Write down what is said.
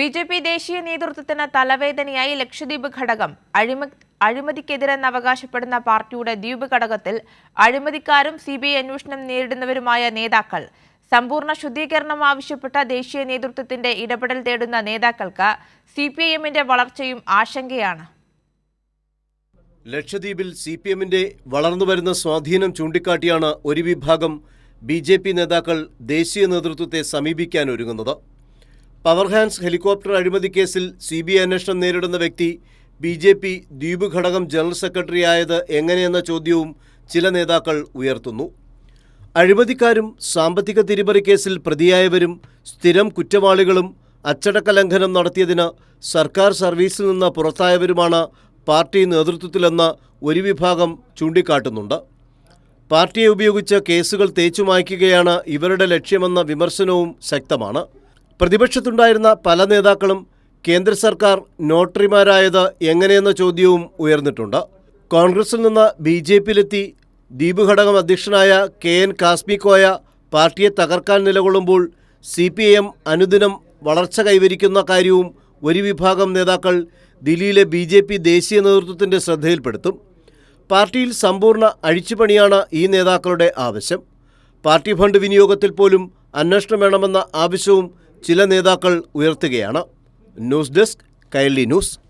B J P ദേശീയ നേതൃത്വത്തിന് തലവേദനയായി ലക്ഷദ്വീപ് ഘടകം. അഴിമ അഴിമതിക്കെതിരെന്ന് അവകാശപ്പെടുന്ന പാർട്ടിയുടെ ദ്വീപ് ഘടകത്തിൽ അഴിമതിക്കാരും സി ബി ഐ അന്വേഷണം നേരിടുന്നവരുമായ നേതാക്കൾ. സമ്പൂർണ ശുദ്ധീകരണം ആവശ്യപ്പെട്ട ദേശീയ നേതൃത്വത്തിന്റെ ഇടപെടൽ തേടുന്ന നേതാക്കൾക്ക് സി പി ഐ എമ്മിന്റെ വളർച്ചയും ആശങ്കയാണ്. ലക്ഷദ്വീപിൽ സി പി എമ്മിന്റെ വളർന്നുവരുന്ന സ്വാധീനം ചൂണ്ടിക്കാട്ടിയാണ് ഒരു വിഭാഗം ബി ജെ പി നേതാക്കൾ ദേശീയ നേതൃത്വത്തെ സമീപിക്കാനൊരുങ്ങുന്നത് പവർ ഹാൻഡ്സ് ഹെലികോപ്റ്റർ അഴിമതി കേസിൽ സി ബി ഐ അന്വേഷണം നേരിടുന്ന വ്യക്തി ബി ജെ പി ദ്വീപ് ഘടകം ജനറൽ സെക്രട്ടറി ആയത് എങ്ങനെയെന്ന ചോദ്യവും ചില നേതാക്കൾ ഉയർത്തുന്നു. അഴിമതിക്കാരും സാമ്പത്തിക തിരിമറി കേസിൽ പ്രതിയായവരും സ്ഥിരം കുറ്റവാളികളും അച്ചടക്ക ലംഘനം നടത്തിയതിന് സർക്കാർ സർവീസിൽ നിന്ന് പുറത്തായവരുമാണ് പാർട്ടി നേതൃത്വത്തിലെന്ന് ഒരു വിഭാഗം ചൂണ്ടിക്കാട്ടുന്നുണ്ട്. പാർട്ടിയെ ഉപയോഗിച്ച് കേസുകൾ തേച്ചുമായ്ക്കുകയാണ് ഇവരുടെ ലക്ഷ്യമെന്ന വിമർശനവും ശക്തമാണ്. പ്രതിപക്ഷത്തുണ്ടായിരുന്ന പല നേതാക്കളും കേന്ദ്ര സർക്കാർ നോട്ടറിമാരായത് എങ്ങനെയെന്ന ചോദ്യവും ഉയർന്നിട്ടുണ്ട്. കോൺഗ്രസിൽ നിന്ന് ബി ജെ പിയിലെത്തി ദ്വീപ് ഘടകം അധ്യക്ഷനായ കെ എൻ കാസ്മിക്കോയ പാർട്ടിയെ തകർക്കാൻ നിലകൊള്ളുമ്പോൾ സി പി ഐ എം അനുദിനം വളർച്ച കൈവരിക്കുന്ന കാര്യവും ഒരു വിഭാഗം നേതാക്കൾ ദില്ലിയിലെ ബി ജെ പി ദേശീയ നേതൃത്വത്തിന്റെ ശ്രദ്ധയിൽപ്പെടുത്തും. പാർട്ടിയിൽ സമ്പൂർണ അഴിച്ചുപണിയാണ് ഈ നേതാക്കളുടെ ആവശ്യം. പാർട്ടി ഫണ്ട് വിനിയോഗത്തിൽ പോലും അന്വേഷണം വേണമെന്ന ആവശ്യവും ചില നേതാക്കൾ ഉയർത്തുകയാണ്. News desk Kairali news.